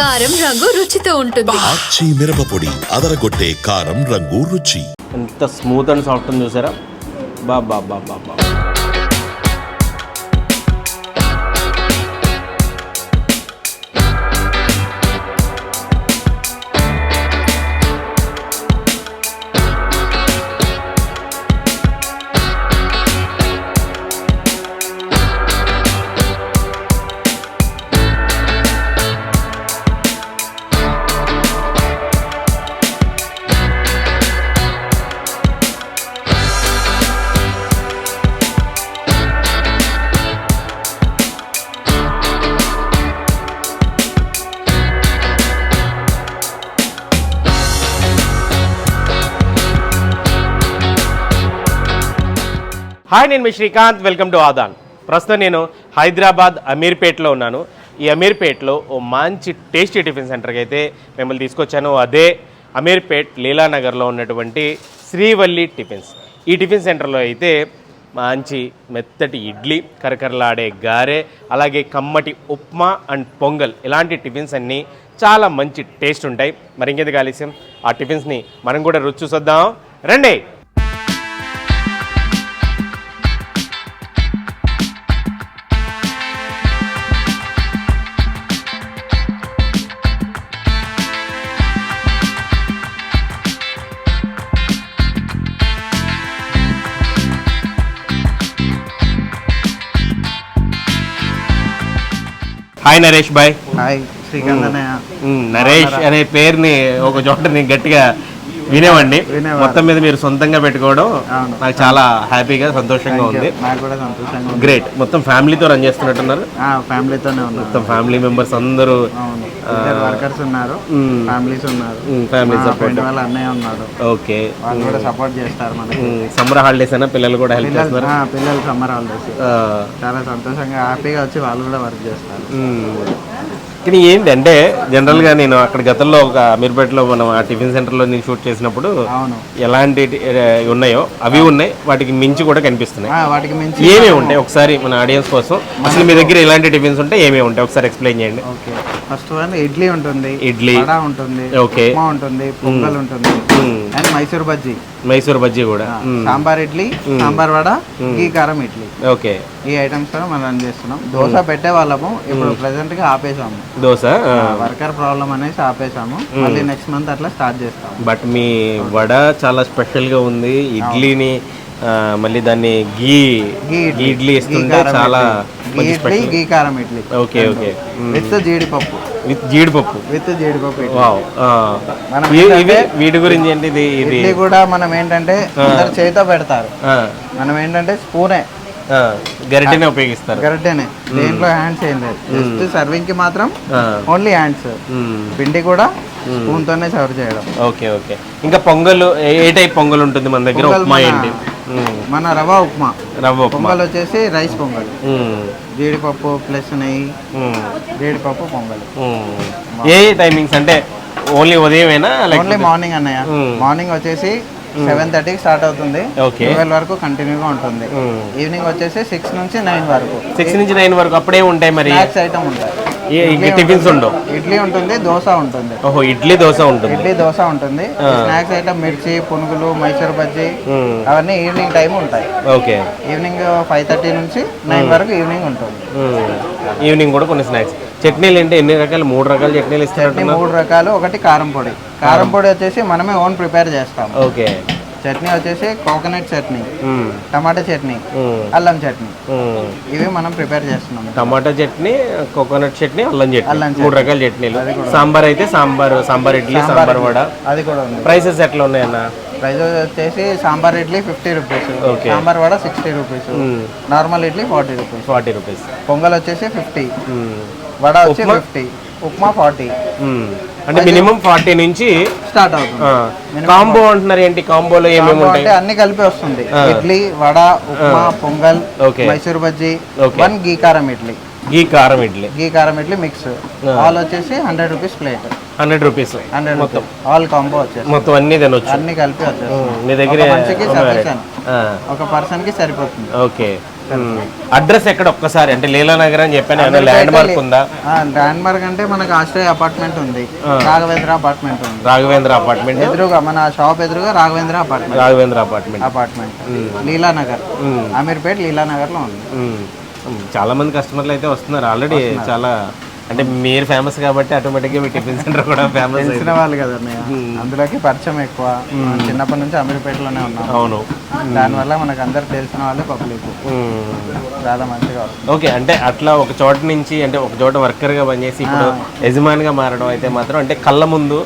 కారం రంగు రుచితో ఉంటుంది. ఆచి మిరపపొడి అదరగొట్టే కారం రంగు రుచి. ఎంత స్మూత్ అండ్ సాఫ్ట్ ఉంది చూసారా? బా బా బా. హాయ్ నేను మీ శ్రీకాంత్. వెల్కమ్ టు ఆదాన్ ప్రస్తుతం నేను హైదరాబాద్ అమీర్పేట్లో ఉన్నాను. ఈ అమీర్పేట్లో ఓ మంచి టేస్టీ టిఫిన్ సెంటర్కి అయితే మిమ్మల్ని తీసుకొచ్చాను. అదే అమీర్పేట్ లీలానగర్లో ఉన్నటువంటి శ్రీవల్లి టిఫిన్స్. ఈ టిఫిన్ సెంటర్లో అయితే మంచి మెత్తటి ఇడ్లీ కరకరలాడే గారె అలాగే కమ్మటి ఉప్మా అండ్ పొంగల్ ఇలాంటి టిఫిన్స్ అన్నీ చాలా మంచి టేస్ట్ ఉంటాయి. మరి ఇంకెందుకు ఆ టిఫిన్స్ని మనం కూడా రుచి చూసొద్దాం. రండి! హాయ్ నరేష్ బాయ్ హాయ్ శ్రీకాంత్ నరేష్ అనే పేరుని ఒక చోట నేను గట్టిగా వినేవాడు. మొత్తం మీద మీరు సొంతంగా పెట్టుకోవడం. నాకు చాలా హ్యాపీగా సంతోషంగా ఉంది. గ్రేట్ మొత్తం ఫ్యామిలీతో రన్ చేస్తున్నట్టున్నారు. ఆ, ఫ్యామిలీతోనే మొత్తం ఫ్యామిలీ మెంబర్స్ అందరూ ఇద్దరు వర్కర్స్ ఉన్నారు. ఫ్యామిలీస్ ఉన్నారు. ఫ్యామిలీ సపోర్ట్ వాళ్ళ అన్నయ్య ఉన్నాడు. ఓకే. వాళ్ళు కూడా సపోర్ట్ చేస్తారు మనకి. సమ్మర్ హాలిడేస్ అయినా పిల్లలు కూడా హెల్ప్ ఆ, పిల్లలు సమ్మర్ హాలిడేస్ చాలా సంతోషంగా హ్యాపీగా వచ్చి వాళ్ళు కూడా వర్క్ చేస్తారు. కానీ ఏంటి అంటే జనరల్గా నేను అక్కడ గతంలో ఒక అమీర్పేటలో మనం ఆ టిఫిన్ సెంటర్లో నేను షూట్ చేసినప్పుడు ఎలాంటి ఉన్నాయో అవి ఉన్నాయి. వాటికి మించి కూడా కనిపిస్తున్నాయి. వాటికి మించి ఏమేమి ఉంటాయి? ఒకసారి మన ఆడియన్స్ కోసం. అసలు మీ దగ్గర ఎలాంటి టిఫిన్స్ ఉంటాయి? ఏమేమి ఉంటాయి? ఒకసారి ఎక్స్ప్లెయిన్ చేయండి. ఓకే. ఫస్ట్ వన్ ఇడ్లీ ఉంటుంది. ఇడ్లీ. ఉంటుంది. ఉంటుంది. పొంగల్ ఉంటుంది. అండ్ మైసూర్ బజ్జీ. మైసూర్ బజ్జీ కూడా. సాంబార్ ఇడ్లీ సాంబార్ వడ గీ కారం ఇడ్లీ. ఓకే. ఈ ఐటమ్స్ కూడా మనం చేస్తున్నాం. దోశ పెట్టే వాళ్ళము ఇప్పుడు ప్రెసెంట్గా ఆపేసాము దోశ. వర్కర్ ప్రాబ్లం అనేసి ఆపేసాము మళ్ళీ నెక్స్ట్ మంత్ అట్లా స్టార్ట్ చేస్తాము. బట్ మీ వడ చాలా స్పెషల్గా ఉంది. ఇడ్లీని మళ్ళీ దాన్ని గీ గీ గీ ఇడ్లీ గీ ఇస్తుంటే చాలా ఇడ్లీ. గీ స్పెషల్ గీ కారం ఇడ్లీ. Okay okay. విత్ జీడిపప్పు. విత్ జీడిపప్పు. విత్ జీడిపప్పు వావ్. మనం ఇవి- వీటి గురించి ఏంటి ఇది కూడా మనం ఏంటంటే అందరు చేతితో పెడతారు. మనం ఏంటంటే స్పూనే. గరిటెనే ఉపయోగిస్తారు. గరిటెనే. దేంట్లో హ్యాండ్స్ ఏం లేదు. జస్ట్ సర్వింగ్కి మాత్రం ఓన్లీ హ్యాండ్స్. పిండి కూడా స్పూన్ తోనే సర్వ్ చేయడం. Okay okay. ఇంకా పొంగల్ ఏ- టైప్ పొంగల్ ఉంటుంది మన దగ్గర? ఉప్మా ఏంటి. మన రవ ఉప్మా. రవ్వ ఉప్మా. పొంగల్ వచ్చేసి రైస్ పొంగల్. జీడిపప్పు ప్లస్ నెయ్యి. జీడిపప్పు పొంగల్. ఏ టైమింగ్స్ అంటే ఓన్లీ ఉదయమేనా? ఓన్లీ మార్నింగ్ అన్నయ్య. మార్నింగ్ వచ్చేసి సెవెన్ థర్టీకి స్టార్ట్ అవుతుంది. ట్వెల్వ్ వరకు కంటిన్యూగా ఉంటుంది. మ్మ్. ఈవినింగ్ వచ్చేసి సిక్స్ నుంచి నైన్ వరకు. సిక్స్ నుంచి నైన్ వరకు అప్పుడే ఉంటాయి మరి? స్నాక్స్ ఐటమ్ ఉంటాయి. టిఫిన్స్ ఉండవు? ఇడ్లీ ఉంటుంది దోశ ఉంటుంది. ఓహో ఇడ్లీ దోశ ఉంటుంది. ఇడ్లీ దోశ ఉంటుంది. స్నాక్స్ ఐటమ్ మిర్చి పునుగులు మైసూర్ బజ్జీ మ్మ్. అవన్నీ ఈవినింగ్ టైం ఉంటాయి. ఓకే. ఈవినింగ్ ఫైవ్ థర్టీ నుంచి నైన్ వరకు ఈవినింగ్ ఉంటుంది. ఈవినింగ్ కూడా కొన్ని స్నాక్స్. చట్నీలు ఏంటి? ఎన్ని రకాలు? మూడు రకాల చట్నీలు చట్నీ ఇస్తున్నట్టున్నారు మూడు రకాలు ఒకటి కారం పొడి. కారం పొడి వచ్చేసి మనమే ఓన్ ప్రిపేర్ చేస్తాం. ఓకే. చట్నీ వచ్చేసి కోకోనట్ చట్నీ. టమాటా చట్నీ. అల్లం చట్నీ. ఇవి మనం ప్రిపేర్ చేస్తున్నాం. టమాటా చట్నీ కోకోనట్ చట్నీ అల్లం చట్నీ. అల్లం. మూడు రకాల చట్నీలు. సాంబార్ అయితే సాంబార్ సాంబార్ ఇడ్లీ సాంబార్ వడ. అది కూడా ఉంది. ప్రైసెస్ ఎట్లా ఉన్నాయన్న? ప్రైస్ వచ్చేసి sambar idli fifty rupees. Sambar vada sixty rupees. Normal idli forty rupees. Forty rupees. Pongal వచ్చేసి ఫిఫ్టీ. వడ వచ్చి ఫిఫ్టీ. ఉప్మా ఫార్టీ. అంటే మినిమం ఫార్టీ నుంచి స్టార్ట్ అవుతుంది. కాంబో అంటున్నారు ఏంటి? కాంబోలో ఏమేమి ఉంటాయి? అన్ని కలిపి వస్తుంది. ఇడ్లీ వడ ఉప్మా పొంగల్. మైసూర్ బజ్జీ. వన్ గీ కారం ఇడ్లీ. గీ కారం ఇడ్లీ. గీ కారం ఇడ్లీ మిక్స్. ఆల్ వచ్చేసి hundred rupees plate. Hundred rupees. Hundred మొత్తం. ఆల్ కాంబో వచ్చేసి. మొత్తం అన్ని తినొచ్చు. అన్ని కలిపి వచ్చేసి మీ దగ్గర ఒక పర్సన్కి సరిపోతుంది. ఓకే. అడ్రస్ ఎక్కడ ఒక్కసారి? అంటే లీలానగర్ అని చెప్పాను ఏమైనా ల్యాండ్ మార్క్ ఉందా? ల్యాండ్ మార్క్ అంటే మనకు ఆస్ట్రేలియా అపార్ట్మెంట్ ఉంది. రాఘవేంద్ర అపార్ట్మెంట్ ఉంది. రాఘవేంద్ర అపార్ట్మెంట్ ఎదురుగా మన షాప్ ఎదురుగా Raghavendra apartment Raghavendra apartment apartment Leelanagar Ameerpet లీలానగర్లో ఉంది. చాలా మంది కస్టమర్లు అయితే వస్తున్నారు ఆల్రెడీ చాలా అంటే మీరు ఫేమస్ కాబట్టి ఆటోమేటిక్గా మీ టిఫిన్ సెంటర్ కూడా ఫేమస్ తెలిసిన వాళ్ళు కదా. అందులోకి పరిచయం ఎక్కువ. చిన్నప్పటి నుంచి అమీర్పేటలోనే ఉన్నాం. అవును. దానివల్ల మనకు అందరు తెలిసిన వాళ్ళే పబ్లిక్. చాలా మంచిగా ఓకే అంటే అట్లా ఒక చోట నుంచి అంటే ఒక చోట వర్కర్గా పనిచేసి ఇప్పుడు యజమానిగా మారడం అయితే మాత్రం అంటే కళ్ళ ముందు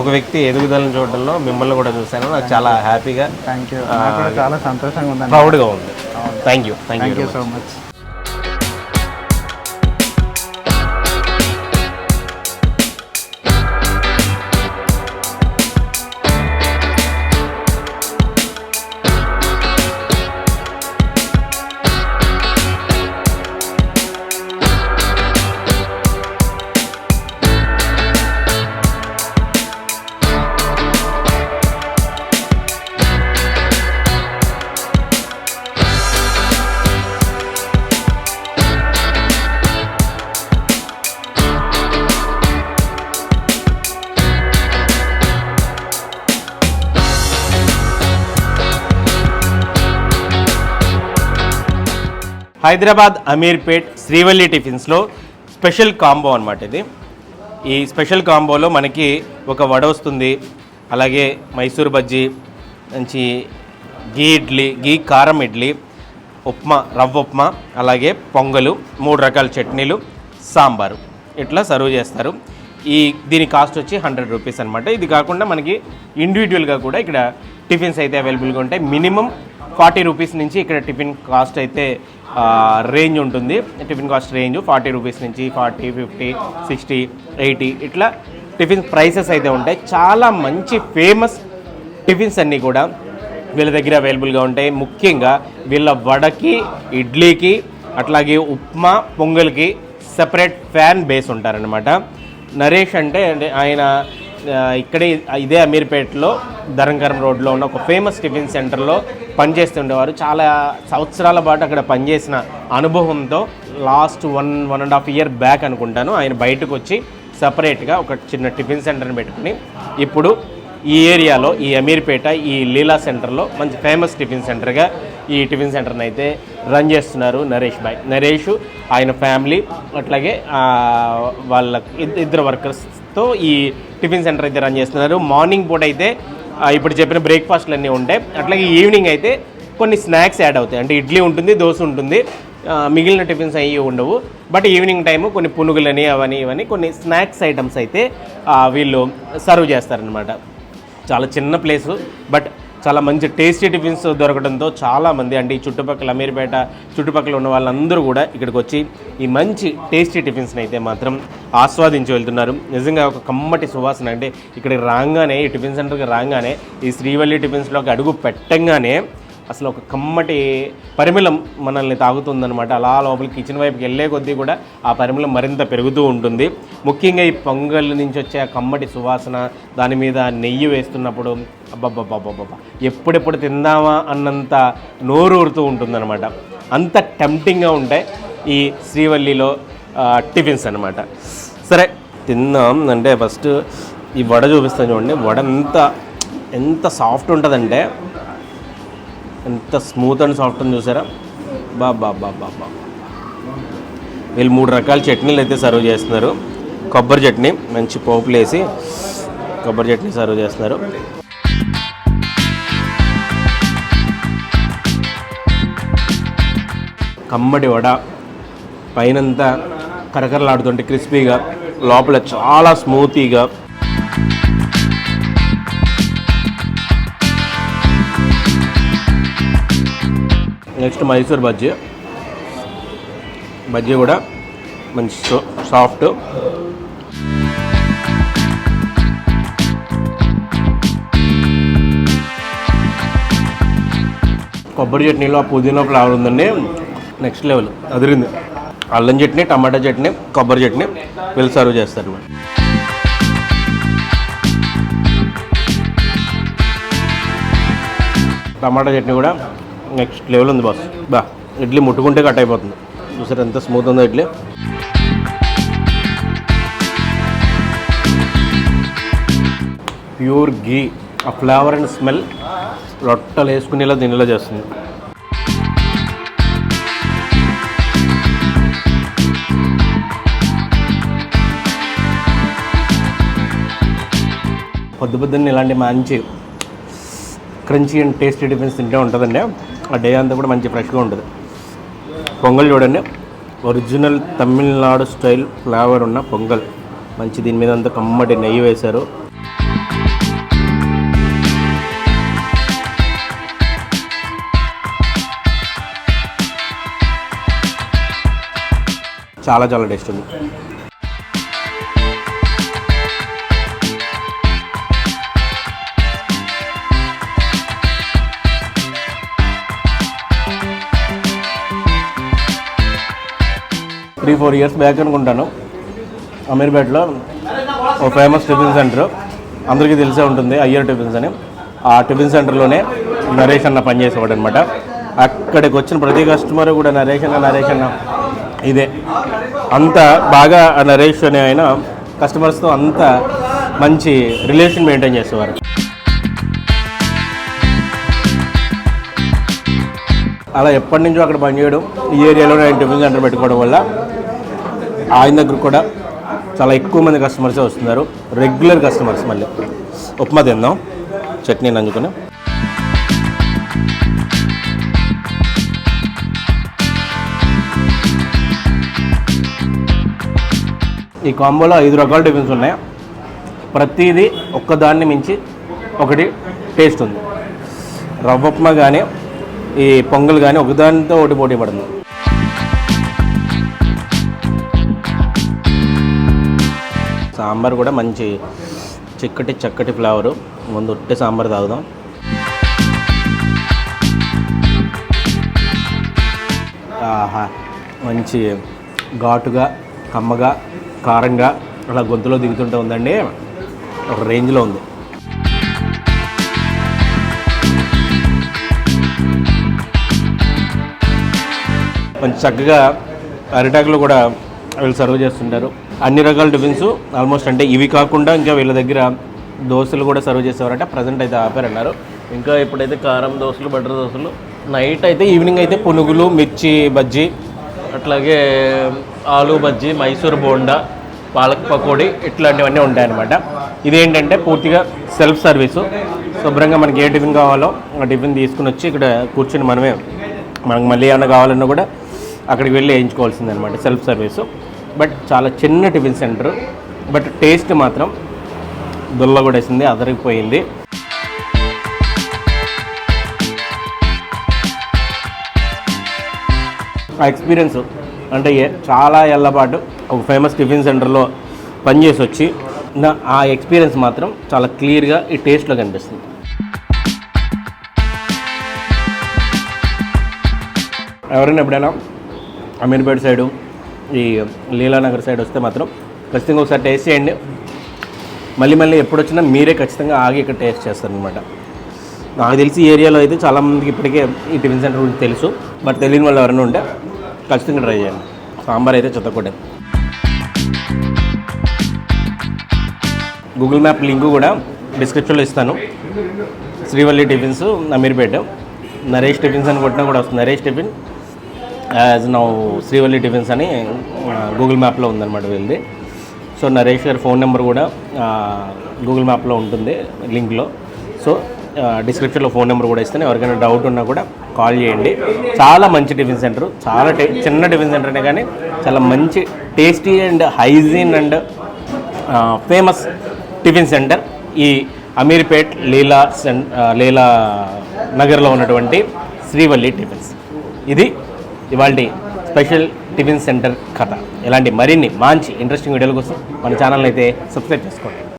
ఒక వ్యక్తి ఎదుగుదలను చూడడంలో మిమ్మల్ని కూడా చూశాను. నాకు చాలా హ్యాపీగా థ్యాంక్ యూ చాలా సంతోషంగా ఉందండి. ప్రౌడ్గా ఉంది. Thank you thank you so much Hyderabad Ameerpet Srivalli టిఫిన్స్లో special combo అనమాట ఇది. ఈ స్పెషల్ కాంబోలో మనకి ఒక వడ వస్తుంది అలాగే మైసూర్ బజ్జీ మంచి గీ ఇడ్లీ గీ కారం ఇడ్లీ ఉప్మా రవ్వ ఉప్మా అలాగే పొంగలు మూడు రకాల చట్నీలు సాంబారు ఇట్లా సర్వ్ చేస్తారు. ఈ దీని కాస్ట్ వచ్చి హండ్రెడ్ రూపీస్ అనమాట ఇది కాకుండా మనకి ఇండివిజువల్గా కూడా ఇక్కడ టిఫిన్స్ అయితే అవైలబుల్గా ఉంటాయి. మినిమం ఫార్టీ రూపీస్ నుంచి ఇక్కడ టిఫిన్ కాస్ట్ అయితే రేంజ్ ఉంటుంది. Tiffin cost range forty rupees నుంచి ఫార్టీ ఫిఫ్టీ సిక్స్టీ ఎయిటీ ఇట్లా టిఫిన్ ప్రైసెస్ అయితే ఉంటాయి. చాలా మంచి ఫేమస్ టిఫిన్స్ అన్నీ కూడా వీళ్ళ దగ్గర అవైలబుల్గా ఉంటాయి. ముఖ్యంగా వీళ్ళ వడకి ఇడ్లీకి అట్లాగే ఉప్మా పొంగల్కి సెపరేట్ ఫ్యాన్ బేస్ ఉంటారనమాట నరేష్ అంటే ఆయన ఇక్కడే ఇదే అమీర్పేటలో ధరంకరం రోడ్లో ఉన్న ఒక ఫేమస్ టిఫిన్ సెంటర్లో పనిచేస్తుండేవారు. చాలా సంవత్సరాల పాటు అక్కడ పనిచేసిన అనుభవంతో last one one and half year back అనుకుంటాను. ఆయన బయటకు వచ్చి సపరేట్గా ఒక చిన్న టిఫిన్ సెంటర్ని పెట్టుకుని ఇప్పుడు ఈ ఏరియాలో ఈ అమీర్పేట ఈ లీలా సెంటర్లో మంచి ఫేమస్ టిఫిన్ సెంటర్గా ఈ టిఫిన్ సెంటర్ని అయితే రన్ చేస్తున్నారు నరేష్ భాయ్ నరేష్ ఆయన ఫ్యామిలీ అట్లాగే వాళ్ళ ఇద్దరు వర్కర్స్తో ఈ టిఫిన్ సెంటర్ అయితే రన్ చేస్తున్నారు. మార్నింగ్ పూట అయితే ఇప్పుడు చెప్పిన బ్రేక్ఫాస్ట్లు అన్నీ ఉంటాయి. అట్లాగే ఈవినింగ్ అయితే కొన్ని స్నాక్స్ యాడ్ అవుతాయి. అంటే ఇడ్లీ ఉంటుంది దోశ ఉంటుంది మిగిలిన టిఫిన్స్ అవి ఉండవు. బట్ ఈవినింగ్ టైము కొన్ని పునుగులని అవని ఇవని కొన్ని స్నాక్స్ ఐటమ్స్ అయితే వీళ్ళు సర్వ్ చేస్తారనమాట చాలా చిన్న ప్లేసు బట్ చాలా మంచి టేస్టీ టిఫిన్స్ దొరకడంతో చాలామంది అంటే ఈ చుట్టుపక్కల అమీర్పేట చుట్టుపక్కల ఉన్న వాళ్ళందరూ కూడా ఇక్కడికి వచ్చి ఈ మంచి టేస్టీ టిఫిన్స్ని అయితే మాత్రం ఆస్వాదించి వెళ్తున్నారు. నిజంగా ఒక కమ్మటి సువాసన అంటే ఇక్కడికి రాగానే ఈ టిఫిన్ సెంటర్కి రాగానే ఈ శ్రీవల్లి టిఫిన్స్లోకి అడుగు పెట్టంగానే అసలు ఒక కమ్మటి పరిమళం మనల్ని తాగుతుందనమాట అలా లోపలికి కిచెన్ వైపుకి వెళ్ళే కొద్దీ కూడా ఆ పరిమళం మరింత పెరుగుతూ ఉంటుంది. ముఖ్యంగా ఈ పొంగల్ నుంచి వచ్చే ఆ కమ్మటి సువాసన దాని మీద నెయ్యి వేస్తున్నప్పుడు అబ్బబ్బబ్బబ్బబ్బా ఎప్పుడెప్పుడు తిందామా అన్నంత నోరు ఊరుతూ ఉంటుందన్నమాట. అంత టెంప్టింగ్గా ఉంటాయి ఈ శ్రీవల్లిలో టిఫిన్స్ అనమాట సరే తిందాం అంటే ఫస్ట్ ఈ వడ చూపిస్తాను చూడండి. వడ ఎంత ఎంత సాఫ్ట్ ఉంటుందంటే ఎంత స్మూత్ అండ్ సాఫ్ట్ అని చూసారా? బా బా బా బా బా వీళ్ళు మూడు రకాల చట్నీలు అయితే సర్వ్ చేస్తున్నారు. కొబ్బరి చట్నీ మంచి పోపులు వేసి కొబ్బరి చట్నీ సర్వ్ చేస్తున్నారు. కమ్మడి వడ పైనంతా కరకరలాడుతుంటే క్రిస్పీగా లోపల చాలా స్మూతీగా నెక్స్ట్ మైసూర్ బజ్జీ. బజ్జీ కూడా మంచి సాఫ్ట్. కొబ్బరి చట్నీలో పుదీనా ఫ్లేవర్ ఉందండి. నెక్స్ట్ లెవెల్ అదిరింది. అల్లం చట్నీ టమాటా చట్నీ కొబ్బరి చట్నీ వీళ్ళు సర్వ్ చేస్తారు టమాటా చట్నీ కూడా నెక్స్ట్ లెవెల్ ఉంది బాస్. బా ఇడ్లీ ముట్టుకుంటే కట్ అయిపోతుంది. చూసారు ఎంత స్మూత్ ఉందో ఇడ్లీ. ప్యూర్ గీ ఆ ఫ్లేవర్ అండ్ స్మెల్ రొట్టెలు వేసుకునేలా దీనిలో చేస్తుంది. పొద్దు పొద్దున్న ఇలాంటి మంచి క్రంచీ అండ్ టేస్టీ టిఫిన్స్ తింటే ఉంటుందండి. ఆ డే అంతా కూడా మంచి ఫ్రెష్గా ఉంటుంది. పొంగల్ చూడండి. ఒరిజినల్ తమిళనాడు స్టైల్ ఫ్లేవర్ ఉన్న పొంగల్. మంచి దీని మీద అంతా కమ్మటి నెయ్యి వేశారు. చాలా చాలా టేస్ట్ ఉంది. త్రీ ఫోర్ ఇయర్స్ బ్యాక్ అనుకుంటాను. అమీర్పేటలో ఓ ఫేమస్ టిఫిన్ సెంటర్. అందరికీ తెలిసే ఉంటుంది అయ్యర్ టిఫిన్స్ అని. ఆ టిఫిన్ సెంటర్లోనే నరేష్ అన్న పనిచేసేవాడు అనమాట అక్కడికి వచ్చిన ప్రతి కస్టమర్ కూడా నరేష్ అన్న నరేష్ అన్న. ఇదే. అంత బాగా నరేష్ అనే ఆయన కస్టమర్స్తో అంత మంచి రిలేషన్ మెయింటైన్ చేసేవారు. అలా ఎప్పటి నుంచో అక్కడ పనిచేయడం ఈ ఏరియాలో ఆయన టిఫిన్ సెంటర్ పెట్టుకోవడం వల్ల ఆయన దగ్గర కూడా చాలా ఎక్కువ మంది కస్టమర్సే వస్తున్నారు. రెగ్యులర్ కస్టమర్స్ మళ్ళీ. ఉప్మా తిందాం. చట్నీ నంచుకొని ఈ కాంబోలో ఐదు రకాల టిఫిన్స్ ఉన్నాయి. ప్రతిదీ ఒక్కదాన్ని మించి ఒకటి టేస్ట్ ఉంది. రవ్వ ఉప్మా కానీ ఈ పొంగల్ కానీ ఒకదానితో ఒకటి పోటీ పడుతుంది సాంబార్ కూడా మంచి చిక్కటి చక్కటి ఫ్లేవరు. ముందు ఉట్టి సాంబార్ తాగుదాం. ఆహా మంచి ఘాటుగా కమ్మగా కారంగా అలా గొంతులో దిగుతుంటే ఉందండి. ఒక రేంజ్లో ఉంది. మంచి చక్కగా అరిటాకులు కూడా వీళ్ళు సర్వ్ చేస్తుంటారు. అన్ని రకాల టిఫిన్స్ ఆల్మోస్ట్ అంటే ఇవి కాకుండా ఇంకా వీళ్ళ దగ్గర దోశలు కూడా సర్వ్ చేసేవారంటే. ప్రజెంట్ అయితే ఆపారన్నారు. ఇంకా ఇప్పుడైతే కారం దోశలు బటర్ దోశలు నైట్ అయితే ఈవినింగ్ అయితే పునుగులు మిర్చి బజ్జీ అట్లాగే ఆలు బజ్జీ మైసూర్ బోండా పాలక్ పకోడీ ఇట్లాంటివన్నీ ఉంటాయన్నమాట. ఇదేంటంటే పూర్తిగా సెల్ఫ్ సర్వీసు. శుభ్రంగా మనకి ఏ టిఫిన్ కావాలో ఆ టిఫిన్ తీసుకుని వచ్చి ఇక్కడ కూర్చుని మనమే మనకు మళ్ళీ ఏమైనా కావాలన్నా కూడా అక్కడికి వెళ్ళి వేయించుకోవాల్సింది అనమాట సెల్ఫ్ సర్వీసు బట్ చాలా చిన్న టిఫిన్ సెంటర్ బట్ టేస్ట్ మాత్రం దుల్ల కూడా వేసింది ఆ ఎక్స్పీరియన్స్ అంటే చాలా ఏళ్ళపాటు ఒక ఫేమస్ టిఫిన్ సెంటర్లో పనిచేసి వచ్చి నా ఆ ఎక్స్పీరియన్స్ మాత్రం చాలా క్లియర్గా ఈ టేస్ట్లో కనిపిస్తుంది. ఎవరైనా ఎప్పుడైనా అమీర్పేట సైడు ఈ లీలానగర్ సైడ్ వస్తే మాత్రం ఖచ్చితంగా ఒకసారి టేస్ట్ చేయండి. మళ్ళీ మళ్ళీ ఎప్పుడు వచ్చినా మీరే ఖచ్చితంగా ఆగి ఇక్కడ టేస్ట్ చేస్తారనమాట నాకు తెలిసి ఈ ఏరియాలో అయితే చాలామందికి ఇప్పటికే ఈ టిఫిన్ సెంటర్ గురించి తెలుసు. బట్ తెలియని వాళ్ళు ఎవరైనా ఉంటే ఖచ్చితంగా ట్రై చేయండి. సాంబార్ అయితే చెత్తకూడదు గూగుల్ మ్యాప్ లింక్ కూడా డిస్క్రిప్షన్లో ఇస్తాను. శ్రీవల్లి టిఫిన్స్ అమీర్పేట. నరేష్ టిఫిన్స్ అని కొట్టినా కూడా వస్తుంది. Naresh tiffin as now Srivalli tiffins అని గూగుల్ మ్యాప్లో ఉందన్నమాట వీళ్ళది. సో నరేష్ గారి ఫోన్ నెంబర్ కూడా గూగుల్ మ్యాప్లో ఉంటుంది లింక్లో. సో డిస్క్రిప్షన్లో ఫోన్ నెంబర్ కూడా ఇస్తాను ఎవరికైనా డౌట్ ఉన్నా కూడా కాల్ చేయండి. చాలా మంచి టిఫిన్ సెంటర్ చాలా టే చిన్న టిఫిన్ సెంటర్ అనే కానీ చాలా మంచి tasty and hygiene and famous tiffin centre ఈ అమీర్పేట్ లీలా సెన్ లీలా నగర్లో ఉన్నటువంటి శ్రీవల్లి టిఫిన్స్. ఇది ఇవాళ స్పెషల్ టిఫిన్ సెంటర్ కథ. ఇలాంటి మరిన్ని మంచి ఇంట్రెస్టింగ్ వీడియోల కోసం మన ఛానల్ అయితే సబ్స్క్రైబ్ చేసుకోండి.